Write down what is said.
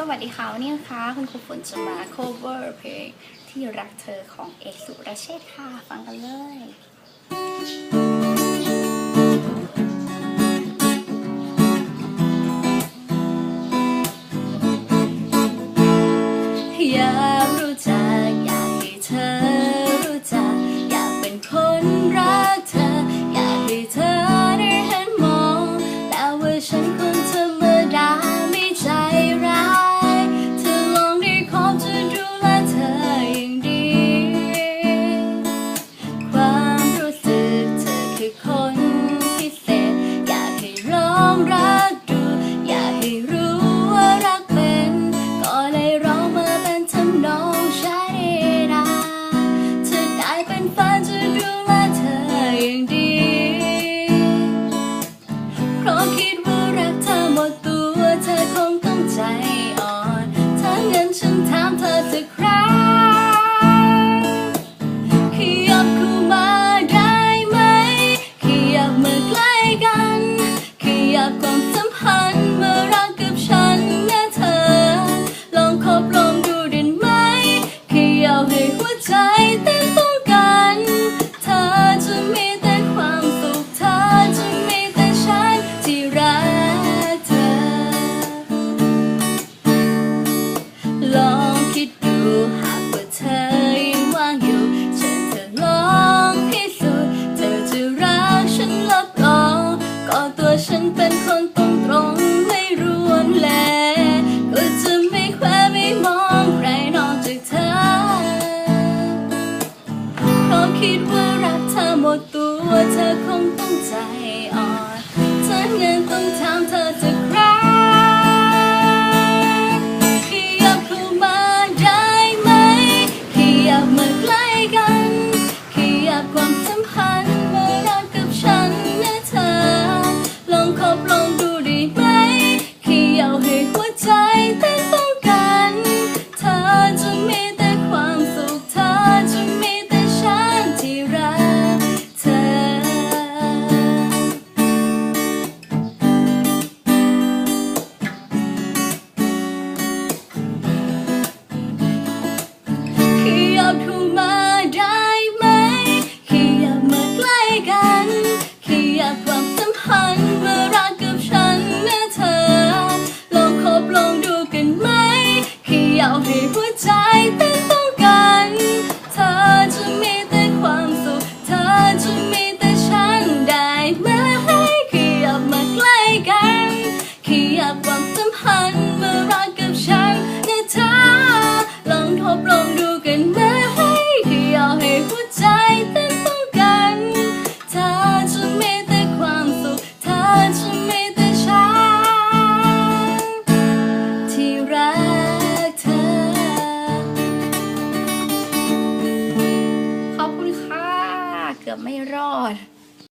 สวัสดีค่ะวันนี้นะคะ คุณครูฝนจะมา cover เพลงที่รักเธอของเอกสุรเชษค่ะ ฟังกันเลย time ไม่รวนแลก็จะไม่แควไม่มองใครนอกจากเธอพราะคิดว่ารักเธอหมดตัวเธอคงต้องใจอ่อนถ้าเงินต้องถามเธอจะ หัวใจเต้นต้องกันเธอจะมีแต่ความสุขเธอจะมีแต่ฉันที่รักเธอ ขอบคุณค่ะ เกือบไม่รอด